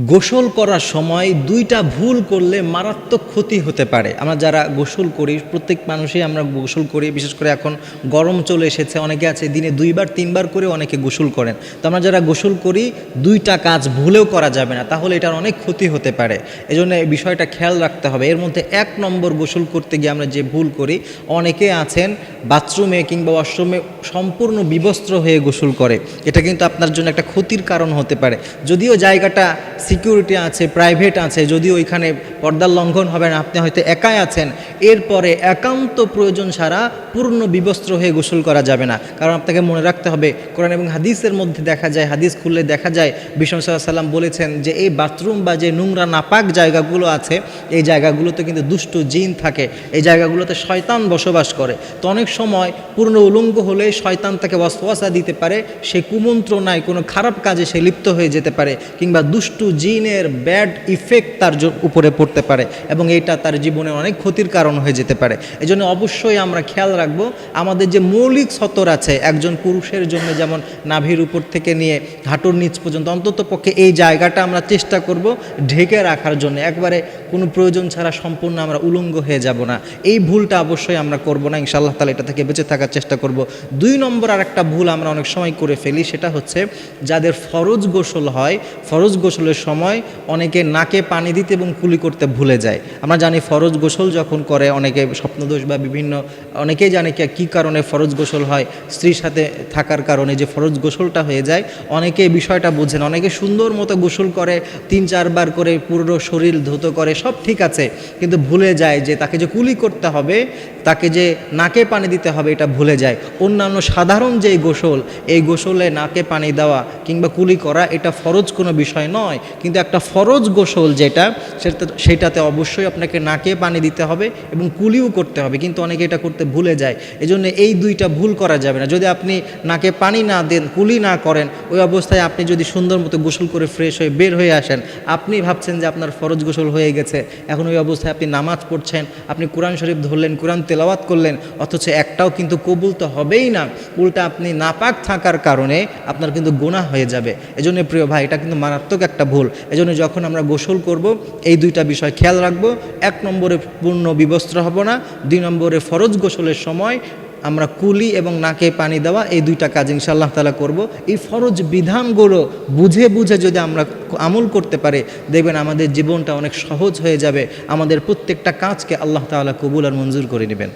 গোসল করার সময় দুইটা ভুল করলে মারাত্মক ক্ষতি হতে পারে। আমরা যারা গোসল করি, প্রত্যেক মানুষই আমরা গোসল করি। বিশেষ করে এখন গরম চলে এসেছে, অনেকে আছে দিনে দুইবার, তিনবার করে অনেকে গোসল করেন। তো আমরা যারা গোসল করি, দুইটা কাজ ভুলেও করা যাবে না। তাহলে এটার অনেক ক্ষতি হতে পারে। এজন্য এই বিষয়টা খেয়াল রাখতে হবে। এর মধ্যে এক নম্বর গোসল করতে গিয়ে আমরা যে ভুল করি, অনেকে আছেন বাথরুমে কিংবা ওয়াশরুমে সম্পূর্ণ বিবস্ত্র হয়ে গোসল করে। এটা কিন্তু আপনার জন্য একটা ক্ষতির কারণ হতে পারে। যদিও জায়গাটা সিকিউরিটি আছে প্রাইভেট আছে যদি ওইখানে পর্দার লঙ্ঘন হবে না, আপনি হয়তো একাই আছেন, এরপরে একান্ত প্রয়োজন ছাড়া পূর্ণ বিবস্ত্র হয়ে গোসল করা যাবে না। কারণ আপনাকে মনে রাখতে হবে, কোরআন এবং হাদিসের মধ্যে দেখা যায়, হাদিস খুললে দেখা যায় বিষ্ণু সাল্লাম বলেছেন যে এই বাথরুম বা যে নোংরা নাপাক জায়গাগুলো আছে, এই জায়গাগুলোতে কিন্তু দুষ্ট জিন থাকে, এই জায়গাগুলোতে শয়তান বসবাস করে। তো অনেক সময় পূর্ণ উলঙ্গ হলে শয়তান তাকে ওয়াসওয়াসা দিতে পারে, সে কুমন্ত্রণায় কোনো খারাপ কাজে সে লিপ্ত হয়ে যেতে পারে, কিংবা দুষ্টু জিনের ব্যাড ইফেক্ট তার উপরে পড়তে পারে এবং এটা তার জীবনে অনেক ক্ষতির কারণ হয়ে যেতে পারে। এজন্য অবশ্যই আমরা খেয়াল রাখব, আমাদের যে মৌলিক সতর আছে, একজন পুরুষের জন্য যেমন নাভির উপর থেকে নিয়ে হাঁটুর নিচ পর্যন্ত অন্তত পক্ষে এই জায়গাটা আমরা চেষ্টা করব ঢেকে রাখার জন্য। একবারে কোনো প্রয়োজন ছাড়া সম্পূর্ণ আমরা উলঙ্গ হয়ে যাব না। এই ভুলটা অবশ্যই আমরা করব না, ইনশাআল্লাহ তালা এটা থেকে বেঁচে থাকার চেষ্টা করব। দুই নম্বর আর একটা ভুল আমরা অনেক সময় করে ফেলি, সেটা হচ্ছে যাদের ফরজ গোসল হয়, ফরজ গোসলের সময় অনেকে নাকে পানি দিতে এবং কুলি করতে ভুলে যায়। আমরা জানি ফরজ গোসল যখন করে, অনেকে স্বপ্নদোষ বা বিভিন্ন, অনেকেই জানে কি কারণে ফরজ গোসল হয়, স্ত্রীর সাথে থাকার কারণে যে ফরজ গোসলটা হয়ে যায়, অনেকে বিষয়টা বোঝেন, অনেকে সুন্দর মতো গোসল করে, তিন চারবার করে পুরো শরীর ধুতো করে সব ঠিক আছে, কিন্তু ভুলে যায় যে তাকে যে কুলি করতে হবে, তাকে যে নাকে পানি দিতে হবে, এটা ভুলে যায়। অন্যান্য সাধারণ যে গোসল, এই গোসলে নাকে পানি দেওয়া কিংবা কুলি করা, এটা ফরজ কোনো বিষয় নয়। কিন্তু একটা ফরজ গোসল যেটা, সেটা, সেটাতে অবশ্যই আপনাকে নাকে পানি দিতে হবে এবং কুলিও করতে হবে, কিন্তু অনেকে এটা করতে ভুলে যায়। এজন্য এই দুইটা ভুল করা যাবে না। যদি আপনি নাকে পানি না দেন, কুলি না করেন, ওই অবস্থায় আপনি যদি সুন্দর মতো গোসল করে ফ্রেশ হয়ে বের হয়ে আসেন, আপনি ভাবছেন যে আপনার ফরজ গোসল হয়ে গেছে এখন ওই অবস্থায় আপনি নামাজ পড়ছেন, আপনি কোরআন শরীফ ধরলেন, কোরআন তেলাওয়াত করলেন, অথচ একটাও কিন্তু কবুল তো হবেই না। উল্টা আপনি নাপাক থাকার কারণে আপনার কিন্তু গোনা হয়ে যাবে। এজন্য প্রিয় ভাই, এটা কিন্তু মারাত্মক একটা ভুল। এজন্য যখন আমরা গোসল করব, এই দুইটা বিষয় খেয়াল রাখব। এক নম্বরে পূর্ণ বিবস্ত্র হব না, দুই নম্বরে ফরজ গোসলের সময় আমরা কুলি এবং নাকে পানি দেওয়া এই দুইটা কাজ ইনশাআল্লাহ তালা করব। এই ফরজ বিধানগুলো বুঝে বুঝে যদি আমরা আমল করতে পারে, দেখবেন আমাদের জীবনটা অনেক সহজ হয়ে যাবে। আমাদের প্রত্যেকটা কাজকে আল্লাহ তালা কবুল আর মঞ্জুর করে নেবেন।